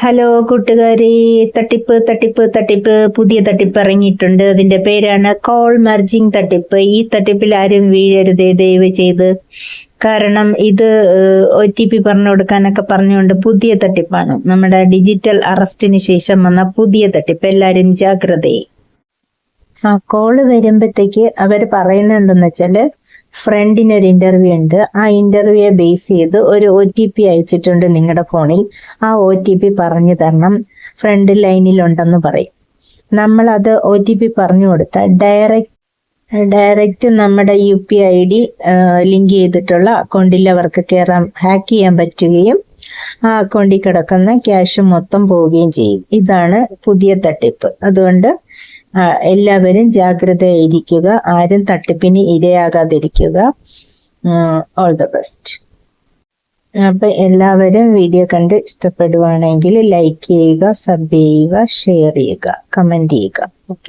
Hello കൂട്ടുകാരി തട്ടിപ്പ് തട്ടിപ്പ് തട്ടിപ്പ് പുതിയ തട്ടിപ്പ് ഇറങ്ങിയിട്ടുണ്ട്. അതിന്റെ പേരാണ് കോൾ മെർജിങ് തട്ടിപ്പ്. ഈ തട്ടിപ്പിൽ ആരും വീഴരുത് ദയവ് ചെയ്ത്. കാരണം ഇത് ഒ ടി പി പറഞ്ഞു കൊടുക്കാനൊക്കെ പറഞ്ഞുകൊണ്ട് പുതിയ തട്ടിപ്പാണ്. നമ്മുടെ ഡിജിറ്റൽ അറസ്റ്റിന് ശേഷം വന്ന പുതിയ തട്ടിപ്പ്. എല്ലാരും ജാഗ്രതയെ ആ കോൾ വരുമ്പോഴത്തേക്ക് അവർ പറയുന്നുണ്ടെന്ന് വെച്ചാൽ ഫ്രണ്ടിന് ഒരു ഇന്റർവ്യൂ ഉണ്ട്. ആ ഇന്റർവ്യൂയെ ബേസ് ചെയ്ത് ഒരു ഒ ടി പി അയച്ചിട്ടുണ്ട് നിങ്ങളുടെ ഫോണിൽ. ആ ഒ ടി പി പറഞ്ഞു തരണം. ഫ്രണ്ട് ലൈനിലുണ്ടെന്ന് പറയും. നമ്മൾ അത് ഒ ടി പി പറഞ്ഞു കൊടുത്താൽ ഡയറക്റ്റ് ഡയറക്റ്റ് നമ്മുടെ U P I D link ചെയ്തിട്ടുള്ള അക്കൗണ്ടിൽ അവർക്ക് കയറാൻ ഹാക്ക് ചെയ്യാൻ പറ്റുകയും ആ അക്കൗണ്ടിൽ കിടക്കുന്ന ക്യാഷ് മൊത്തം പോവുകയും ചെയ്യും. ഇതാണ് പുതിയ തട്ടിപ്പ്. അതുകൊണ്ട് എല്ലാവരും ജാഗ്രതയായിരിക്കുക ആരും തട്ടിപ്പിന് ഇരയാകാതിരിക്കുക. ഓൾ ദ ബെസ്റ്റ് അപ്പൊ എല്ലാവരും വീഡിയോ കണ്ട് ഇഷ്ടപ്പെടുവാണെങ്കിൽ ലൈക്ക് ചെയ്യുക സബ് ചെയ്യുക ഷെയർ ചെയ്യുക കമന്റ് ചെയ്യുക. ഓക്കെ